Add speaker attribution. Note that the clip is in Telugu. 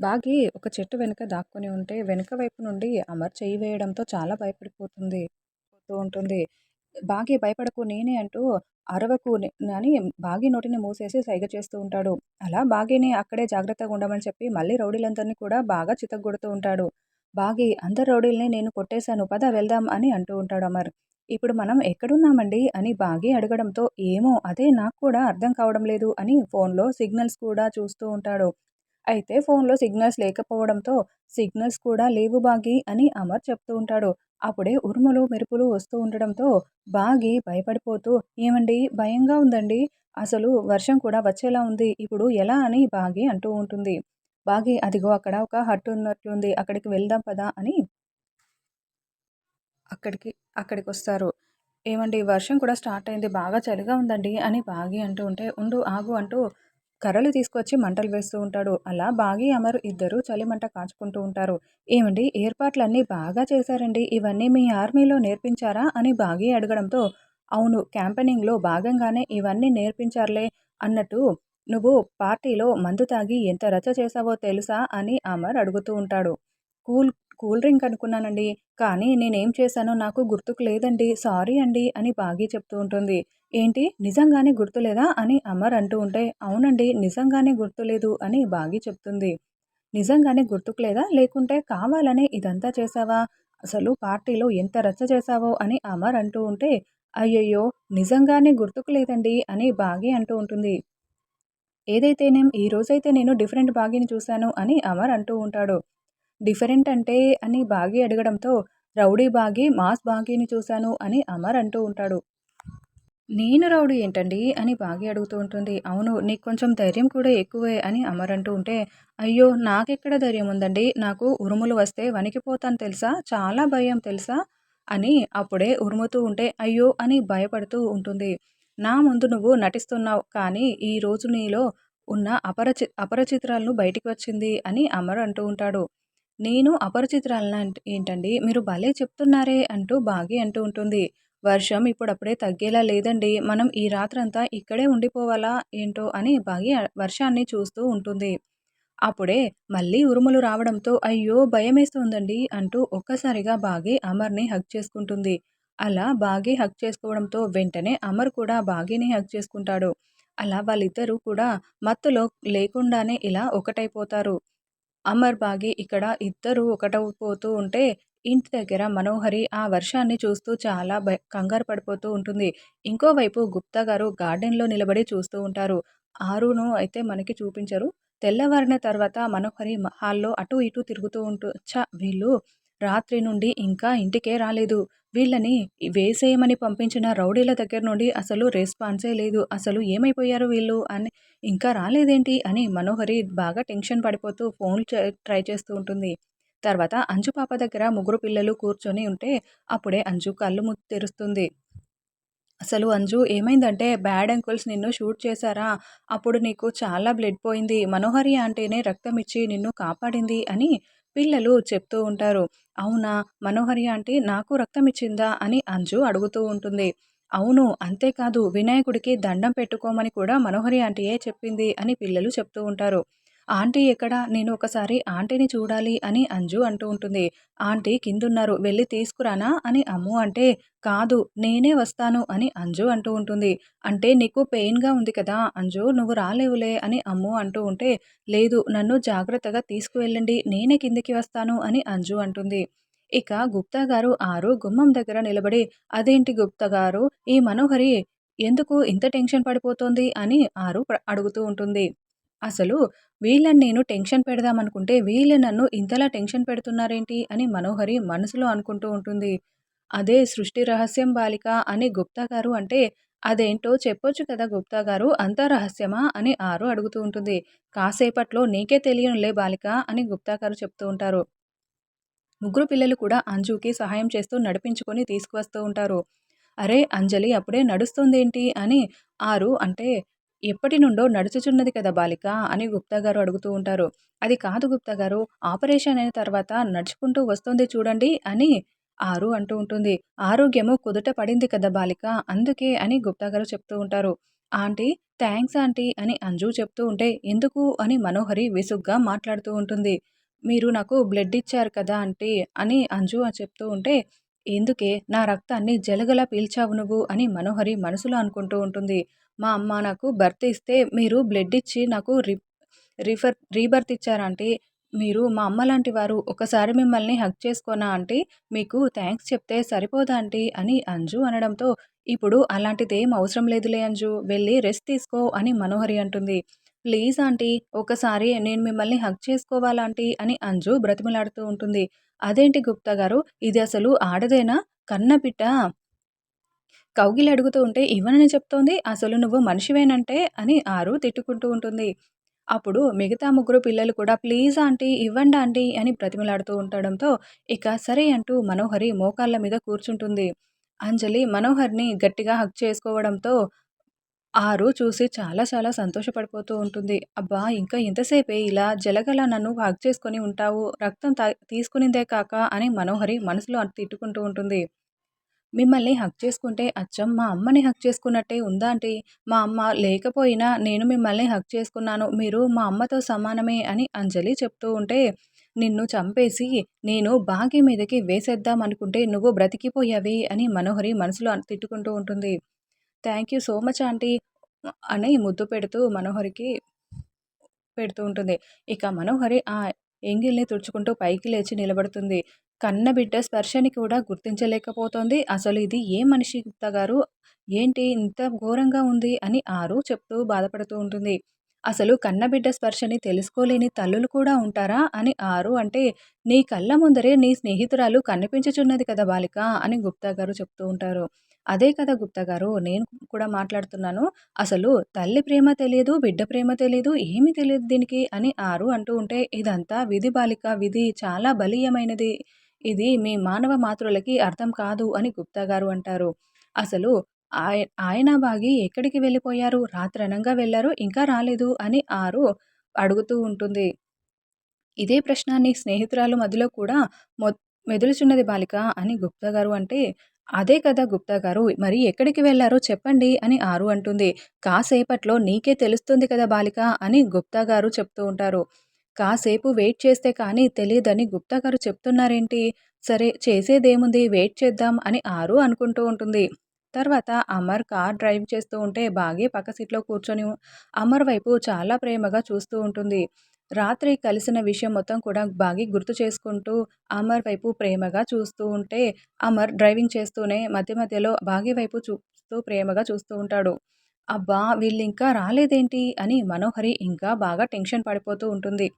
Speaker 1: బాగి ఒక చెట్టు వెనుక దాక్కుని ఉంటే, వెనుక వైపు నుండి అమర్ చేయి వేయడంతో చాలా భయపడిపోతుంది పోతూ ఉంటుంది. బాగి భయపడకు నేనే అంటూ అరవకు అని బాగి నోటిని మూసేసి సైగ చేస్తూ ఉంటాడు. అలా బాగిని అక్కడే జాగ్రత్తగా ఉండమని చెప్పి మళ్ళీ రౌడీలందరినీ కూడా బాగా చితగ్గొడుతూ ఉంటాడు. బాగి అందరు రౌడీల్ని నేను కొట్టేశాను పద వెళ్దాం అని అంటూ ఉంటాడు అమర్. ఇప్పుడు మనం ఎక్కడున్నామండి అని బాగి అడగడంతో ఏమో అదే నాకు కూడా అర్థం కావడం లేదు అని ఫోన్లో సిగ్నల్స్ కూడా చూస్తూ ఉంటాడు. అయితే ఫోన్లో సిగ్నల్స్ లేకపోవడంతో సిగ్నల్స్ కూడా లేవు బాగి అని అమర్ చెప్తూ ఉంటాడు. అప్పుడే ఉరుములు మెరుపులు వస్తూ ఉండడంతో బాగి భయపడిపోతూ ఏమండి? భయంగా ఉందండి? అసలు వర్షం కూడా వచ్చేలా ఉంది. ఇప్పుడు ఎలా అని బాగి అంటూ ఉంటుంది. బాగి అదిగో అక్కడ ఒక హట్ ఉన్నట్లుంది. అక్కడికి వెళ్దాం పదా అని అక్కడికి అక్కడికి వస్తారు ఏమండి? వర్షం కూడా స్టార్ట్ అయింది. బాగా చలిగా ఉందండి అని బాగి అంటూ ఉంటే ఉండు ఆగు అంటూ కర్రలు తీసుకొచ్చి మంటలు వేస్తూ ఉంటాడు. అలా బాగి అమర్ ఇద్దరు చలిమంట కాచుకుంటూ ఉంటారు. ఏమండి ఏర్పాట్లన్నీ బాగా చేశారండి ఇవన్నీ మీ ఆర్మీలో నేర్పించారా అని బాగి అడగడంతో అవును క్యాంపెనింగ్లో భాగంగానే ఇవన్నీ నేర్పించారులే అన్నట్టు నువ్వు పార్టీలో మందు తాగి ఎంత రచ్చ చేశావో తెలుసా అని అమర్ అడుగుతూ ఉంటాడు. కూల్ కూల్ డ్రింక్ అనుకున్నానండి కానీ నేనేం చేశానో నాకు గుర్తుకు లేదండి సారీ అండి అని బాగి చెప్తూ ఉంటుంది. ఏంటి నిజంగానే గుర్తులేదా అని అమర్ అంటూ ఉంటే అవునండి నిజంగానే గుర్తులేదు అని బాగి చెప్తుంది. నిజంగానే గుర్తుకులేదా లేకుంటే కావాలనే ఇదంతా చేశావా అసలు పార్టీలో ఎంత రచ్చ చేశావో అని అమర్ అంటూ ఉంటే అయ్యయ్యో నిజంగానే గుర్తుకు లేదండి అని బాగి అంటూ ఉంటుంది. ఏదైతేనేం ఈ రోజైతే నేను డిఫరెంట్ బాగిని చూశాను అని అమర్ అంటూ ఉంటాడు. డిఫరెంట్ అంటే అని బాగి అడగడంతో రౌడీ బాగి మాస్ బాగీని చూశాను అని అమర్ అంటూ ఉంటాడు. నేను రౌడీ ఏంటండి అని బాగి అడుగుతూ ఉంటుంది. అవును నీకు కొంచెం ధైర్యం కూడా ఎక్కువే అని అమర్ అంటూ ఉంటే అయ్యో నాకెక్కడ ధైర్యం ఉందండి నాకు ఉరుములు వస్తే వణికిపోతాను తెలుసా చాలా భయం తెలుసా అని అప్పుడే ఉరుముతూ ఉంటే అయ్యో అని భయపడుతూ ఉంటుంది. నా ముందు నువ్వు నటిస్తున్నావు కానీ ఈ రోజు నీలో ఉన్న అపరచి అపరచిత్రాలను బయటికి వచ్చింది అని అమర్ అంటూ ఉంటాడు. నేను అపరిచితురాలినా ఏంటండి మీరు భలే చెప్తున్నారే అంటూ బాగి అంటూ ఉంటుంది. వర్షం ఇప్పుడప్పుడే తగ్గేలా లేదండి మనం ఈ రాత్రంతా ఇక్కడే ఉండిపోవాలా ఏంటో అని బాగి వర్షాన్ని చూస్తూ ఉంటుంది. అప్పుడే మళ్ళీ ఉరుములు రావడంతో అయ్యో భయమేస్తోందండి అంటూ ఒక్కసారిగా బాగి అమర్ని హక్ చేసుకుంటుంది. అలా బాగి హక్ చేసుకోవడంతో వెంటనే అమర్ కూడా బాగిని హక్ చేసుకుంటాడు. అలా వాళ్ళిద్దరూ కూడా మత్తులో లేకుండానే ఇలా ఒకటైపోతారు. అమర్బాగి ఇక్కడ ఇద్దరూ ఒకటవుపోతూ ఉంటే ఇంటి దగ్గర మనోహరి ఆ వర్షాన్ని చూస్తూ చాలా భ కంగారు పడిపోతూ ఉంటుంది. ఇంకోవైపు గుప్తా గారు గార్డెన్‌లో నిలబడి చూస్తూ ఉంటారు. ఆరును అయితే మనకి చూపించరు. తెల్లవారిన తర్వాత మనోహరి హాల్‌లో అటూ ఇటూ తిరుగుతూ ఉంటూ చ వీళ్ళు రాత్రి నుండి ఇంకా ఇంటికే రాలేదు. వీళ్ళని వేసేయమని పంపించిన రౌడీల దగ్గర నుండి అసలు రెస్పాన్సే లేదు. అసలు ఏమైపోయారు వీళ్ళు అని ఇంకా రాలేదేంటి అని మనోహరి బాగా టెన్షన్ పడిపోతూ ఫోన్ ట్రై చేస్తూ ఉంటుంది. తర్వాత అంజు పాప దగ్గర ముగ్గురు పిల్లలు కూర్చొని ఉంటే అప్పుడే అంజు కళ్ళు తెరుస్తుంది. అసలు అంజు ఏమైందంటే బ్యాడ్ అంకుల్స్ నిన్ను షూట్ చేశారా అప్పుడు నీకు చాలా బ్లడ్ పోయింది. మనోహరి ఆంటీనే రక్తం ఇచ్చి నిన్ను కాపాడింది అని పిల్లలు చెప్తూ ఉంటారు. అవునా మనోహరి ఆంటీ నాకు రక్తం ఇచ్చిందా అని అంజు అడుగుతూ ఉంటుంది. అవును అంతేకాదు వినాయకుడికి దండం పెట్టుకోమని కూడా మనోహరి ఆంటీయే చెప్పింది అని పిల్లలు చెప్తూ ఉంటారు. ఆంటీ ఎక్కడ నేను ఒకసారి ఆంటీని చూడాలి అని అంజు అంటూ ఉంటుంది. ఆంటీ కిందున్నారు వెళ్ళి తీసుకురానా అని అమ్ము అంటే కాదు నేనే వస్తాను అని అంజు అంటూ ఉంటుంది. అంటే నీకు పెయిన్‌గా ఉంది కదా అంజు నువ్వు రాలేవులే అని అమ్ము అంటూ ఉంటే లేదు నన్ను జాగ్రత్తగా తీసుకువెళ్ళండి నేనే కిందికి వస్తాను అని అంజు అంటుంది. ఇక గుప్తా గారు ఆరు గుమ్మం దగ్గర నిలబడి అదేంటి గుప్తా గారు ఈ మనోహరి ఎందుకు ఇంత టెన్షన్ పడిపోతుంది అని ఆరు అడుగుతూ ఉంటుంది. అసలు వీళ్ళని నేను టెన్షన్ పెడదామనుకుంటే వీళ్ళు నన్ను ఇంతలా టెన్షన్ పెడుతున్నారేంటి అని మనోహరి మనసులో అనుకుంటూ ఉంటుంది. అదే సృష్టి రహస్యం బాలిక అని గుప్తా గారు అంటే అదేంటో చెప్పొచ్చు కదా గుప్తా గారు అంతా రహస్యమా అని ఆరు అడుగుతూ ఉంటుంది. కాసేపట్లో నీకే తెలియనులే బాలిక అని గుప్తా గారు చెప్తూ ఉంటారు. ముగ్గురు పిల్లలు కూడా అంజుకి సహాయం చేస్తూ నడిపించుకొని తీసుకువస్తూ ఉంటారు. అరే అంజలి అప్పుడే నడుస్తుందేంటి అని ఆరు అంటే ఎప్పటి నుండో నడుచుచున్నది కదా బాలిక అని గుప్తా గారు అడుగుతూ ఉంటారు. అది కాదు గుప్తా గారు ఆపరేషన్ అయిన తర్వాత నడుచుకుంటూ వస్తుంది చూడండి అని ఆరు అంటూ ఉంటుంది. ఆరోగ్యము కుదుట పడింది కదా బాలిక అందుకే అని గుప్తా గారు చెప్తూ ఉంటారు. ఆంటీ థ్యాంక్స్ ఆంటీ అని అంజు చెప్తూ ఉంటే ఎందుకు అని మనోహరి విసుగ్గా మాట్లాడుతూ ఉంటుంది మీరు నాకు బ్లడ్ ఇచ్చారు కదా ఆంటీ అని అంజు చెప్తూ ఉంటే ఎందుకే? నా రక్తాన్ని జలగలా పీల్చావు నువ్వు? అని మనోహరి మనసులో అనుకుంటూ ఉంటుంది. మా అమ్మ నాకు బర్త్ ఇస్తే మీరు బ్లడ్ ఇచ్చి నాకు రి రిఫర్ రీబర్త్ ఇచ్చారంటే మీరు మా అమ్మ లాంటి వారు ఒకసారి మిమ్మల్ని హక్ చేసుకోనా ఆంటీ మీకు థ్యాంక్స్ చెప్తే సరిపోదా ఆంటీ? అని అంజు అనడంతో ఇప్పుడు అలాంటిదేం అవసరం లేదులే అంజు వెళ్ళి రెస్ట్ తీసుకో అని మనోహరి అంటుంది. ప్లీజ్ ఆంటీ ఒకసారి నేను మిమ్మల్ని హక్ చేసుకోవాలా ఆంటీ అని అంజు బ్రతిమలాడుతూ ఉంటుంది. అదేంటి గుప్తా గారు? ఇది అసలు ఆడదేనా? కన్నపిట్ట కౌగిలి అడుగుతూ ఉంటే ఇవ్వనని చెప్తోంది. అసలు నువ్వు మనిషివేనంటే? అని ఆరు తిట్టుకుంటూ ఉంటుంది. అప్పుడు మిగతా ముగ్గురు పిల్లలు కూడా ప్లీజ్ ఆంటీ ఇవ్వండి ఆంటీ అని బ్రతిమలాడుతూ ఉండడంతో ఇక సరే అంటూ మనోహరి మోకాళ్ళ మీద కూర్చుంటుంది. అంజలి మనోహర్ని గట్టిగా హక్ చేసుకోవడంతో ఆరు చూసి చాలా చాలా సంతోషపడిపోతూ ఉంటుంది. అబ్బా ఇంకా ఎంతసేపే ఇలా జలగల నన్ను హక్ చేసుకొని ఉంటావు? రక్తం తీసుకునిందే కాక అని మనోహరి మనసులో తిట్టుకుంటూ ఉంటుంది. మిమ్మల్ని హక్ చేసుకుంటే అచ్చం మా అమ్మని హక్ చేసుకున్నట్టే ఉందా అంటే మా అమ్మ లేకపోయినా నేను మిమ్మల్ని హక్ చేసుకున్నాను. మీరు మా అమ్మతో సమానమే అని అంజలి చెప్తూ ఉంటే నిన్ను చంపేసి నేను బాగి మీదకి వేసేద్దాం అనుకుంటే నువ్వు బ్రతికిపోయావి అని మనోహరి మనసులో తిట్టుకుంటూ ఉంటుంది. Thank you so much aunty అని ముద్దు పెడుతూ మనోహరికి పెడుతూ ఉంటుంది. ఇక మనోహరి ఆ ఎంగిల్ని తుడుచుకుంటూ పైకి లేచి నిలబడుతుంది. కన్నబిడ్డ స్పర్శని కూడా గుర్తించలేకపోతోంది. అసలు ఇది ఏ మనిషి గుప్తా గారు? ఏంటి ఇంత ఘోరంగా ఉంది అని ఆరు చెప్తూ బాధపడుతూ ఉంటుంది. అసలు కన్నబిడ్డ స్పర్శని తెలుసుకోలేని తల్లులు కూడా ఉంటారా? అని ఆరు అంటే నీ కళ్ళ ముందరే నీ స్నేహితురాలు కనిపించుచున్నది కదా బాలిక అని గుప్తా గారు చెప్తూ ఉంటారు. అదే కదా గుప్తా గారు నేను కూడా మాట్లాడుతున్నాను. అసలు తల్లి ప్రేమ తెలియదు బిడ్డ ప్రేమ తెలియదు ఏమీ తెలియదు దీనికి అని ఆరు అంటూ ఉంటే ఇదంతా విధి బాలిక విధి చాలా బలీయమైనది. ఇది మీ మానవ మాతృలకి అర్థం కాదు అని గుప్తా గారు అంటారు. అసలు ఆయ ఆయన బాగి ఎక్కడికి వెళ్ళిపోయారు? రాత్రనంగా వెళ్ళారు? ఇంకా రాలేదు? అని ఆరు అడుగుతూ ఉంటుంది. ఇదే ప్రశ్న నీ స్నేహితురాలు మధ్యలో కూడా మొ మెదులుచున్నది బాలిక అని గుప్తా గారు అంటే అదే కదా గుప్తా గారు మరి ఎక్కడికి వెళ్ళారో చెప్పండి అని ఆరు అంటుంది. కాసేపట్లో నీకే తెలుస్తుంది కదా బాలిక అని గుప్తా గారు చెప్తూ ఉంటారు. కాసేపు వెయిట్ చేస్తే కానీ తెలియదని గుప్తా గారు చెప్తున్నారేంటి? సరే చేసేదేముంది? వెయిట్ చేద్దాం అని ఆరు అనుకుంటూ ఉంటుంది. తర్వాత అమర్ కార్ డ్రైవ్ చేస్తూ ఉంటే బాగే పక్క సీట్లో కూర్చొని అమర్ వైపు చాలా ప్రేమగా చూస్తూ ఉంటుంది. రాత్రి కలిసిన విషయం మొత్తం కూడా బాగి గుర్తు చేసుకుంటూ అమర్ వైపు ప్రేమగా చూస్తూ ఉంటే అమర్ డ్రైవింగ్ చేస్తూనే మధ్య మధ్యలో బాగి వైపు చూస్తూ ప్రేమగా చూస్తూ ఉంటాడు. అబ్బా వీళ్ళు ఇంకా రాలేదేంటి? అని మనోహరి ఇంకా బాగా టెన్షన్ పడిపోతూ ఉంటుంది.